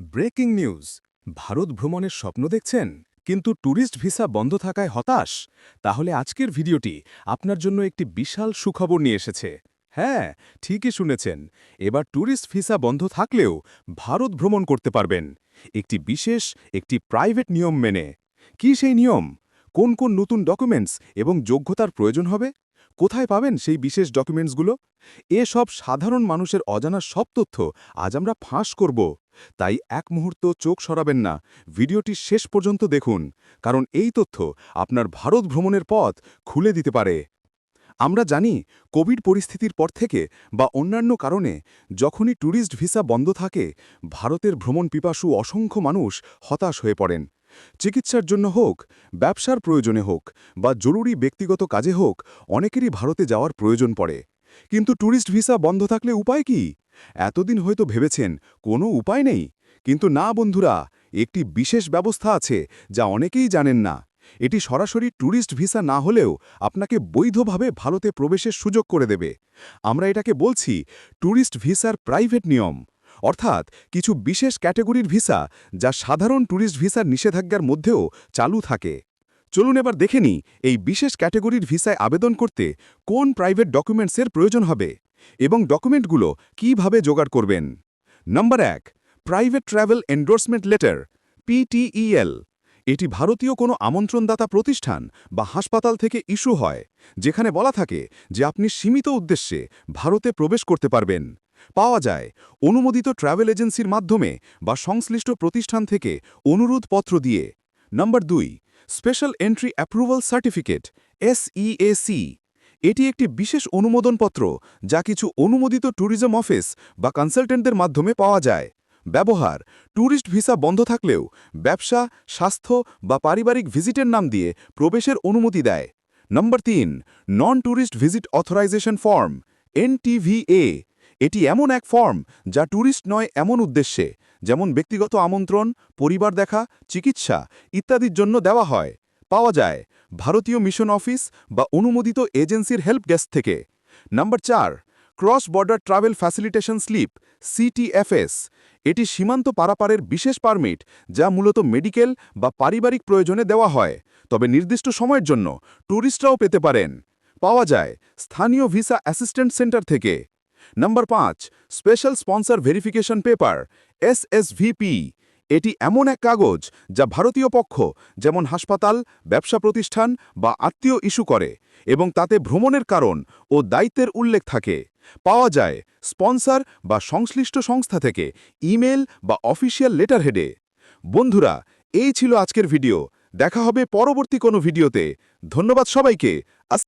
Breaking news. Bharat ভ্রমণের স্বপ্ন দেখছেন? কিন্তু ট্যুরিস্ট ভিসা বন্ধ থাকায় হতাশ? তাহলে আজকের ভিডিওটি আপনার জন্য একটি বিশাল সুখবর নিয়ে এসেছে। হ্যাঁ ঠিকই শুনেছেন। এবার ট্যুরিস্ট ভিসা বন্ধ থাকলেও ভারত ভ্রমণ করতে পারবেন। একটি বিশেষ, একটি প্রাইভেট নিয়ম মেনে। কি সেই নিয়ম? কোন কোন নতুন ডকুমেন্টস এবং যোগ্যতার প্রয়োজন হবে? কোথায় পাবেন সেই বিশেষ ডকুমেন্টসগুলো? এসব সাধারণ মানুষের অজানা সব তথ্য আজ আমরা ফাঁস করব। তাই এক মুহূর্ত চোখ সরাবেন না। ভিডিওটি শেষ পর্যন্ত দেখুন, কারণ এই তথ্য আপনার ভারত ভ্রমণের পথ খুলে দিতে পারে। আমরা জানি, কোভিড পরিস্থিতির পর থেকে বা অন্যান্য কারণে যখনই ট্যুরিস্ট ভিসা বন্ধ থাকে, ভারতের ভ্রমণ পিপাসু অসংখ্য মানুষ হতাশ হয়ে পড়েন। চিকিৎসার জন্য হোক, ব্যবসার প্রয়োজনে হোক বা জরুরি ব্যক্তিগত কাজে হোক, অনেকেরই ভারতে যাওয়ার প্রয়োজন পড়ে। কিন্তু ট্যুরিস্ট ভিসা বন্ধ থাকলে উপায় কি? এতদিন হয়তো ভেবেছেন, কোনো উপায় নেই। কিন্তু না বন্ধুরা, একটি বিশেষ ব্যবস্থা আছে যা অনেকেই জানেন না। এটি সরাসরি ট্যুরিস্ট ভিসা না হলেও আপনাকে বৈধভাবে ভারতে প্রবেশের সুযোগ করে দেবে। আমরা এটাকে বলছি ট্যুরিস্ট ভিসার প্রাইভেট নিয়ম। অর্থাৎ কিছু বিশেষ ক্যাটেগরির ভিসা যা সাধারণ ট্যুরিস্ট ভিসার নিষেধাজ্ঞার মধ্যেও চালু থাকে। চলুন এবার দেখে নিই এই বিশেষ ক্যাটেগরির ভিসায় আবেদন করতে কোন প্রাইভেট ডকুমেন্টসের প্রয়োজন হবে এবং ডকুমেন্টগুলো কীভাবে জোগাড় করবেন। নম্বর এক, private travel endorsement letter, PTEL. এটি ভারতীয় কোনো আমন্ত্রণদাতা প্রতিষ্ঠান বা হাসপাতাল থেকে ইস্যু হয়, যেখানে বলা থাকে যে আপনি সীমিত উদ্দেশ্যে ভারতে প্রবেশ করতে পারবেন। পাওয়া যায়। অনুমোদিত ট্রাভেল এজেন্সির মাধ্যমে বা সংশ্লিষ্ট প্রতিষ্ঠান থেকে অনুরোধপত্র দিয়ে। নম্বর দুই, special entry approval certificate SEAC এটি একটি বিশেষ অনুমোদনপত্র যা কিছু অনুমোদিত ট্যুরিজম অফিস বা কনসালটেন্টদের মাধ্যমে পাওয়া যায়। ব্যবহার, ট্যুরিস্ট ভিসা বন্ধ থাকলেও ব্যবসা, স্বাস্থ্য বা পারিবারিক ভিজিটের নাম দিয়ে প্রবেশের অনুমতি দেয়। নম্বর তিন non tourist visit authorisation form NTVA এটি এমন এক ফর্ম যা ট্যুরিস্ট নয় এমন উদ্দেশ্যে, যেমন ব্যক্তিগত আমন্ত্রণ, পরিবার দেখা, চিকিৎসা ইত্যাদির জন্য দেওয়া হয়। পাওয়া যায় ভারতীয় মিশন অফিস বা অনুমোদিত এজেন্সির হেল্প ডেস্ক থেকে। নাম্বার চার, cross border travel facilitation slip CTFS এটি সীমান্ত পারাপারের বিশেষ পারমিট যা মূলত মেডিকেল বা পারিবারিক প্রয়োজনে দেওয়া হয়। তবে নির্দিষ্ট সময়ের জন্য ট্যুরিস্টরাও পেতে পারেন। পাওয়া যায় স্থানীয় ভিসা অ্যাসিস্ট্যান্ট সেন্টার থেকে। নাম্বার পাঁচ special sponsor verification paper SSVP এটি এমন এক কাগজ যা ভারতীয় পক্ষ, যেমন হাসপাতাল, ব্যবসা প্রতিষ্ঠান বা আত্মীয় ইস্যু করে এবং তাতে ভ্রমণের কারণ ও দায়িত্বের উল্লেখ থাকে। পাওয়া যায় স্পন্সর বা সংশ্লিষ্ট সংস্থা থেকে ইমেল বা অফিসিয়াল লেটার হেডে বন্ধুরা, এই ছিল আজকের ভিডিও। দেখা হবে পরবর্তী কোনো ভিডিওতে। ধন্যবাদ সবাইকে।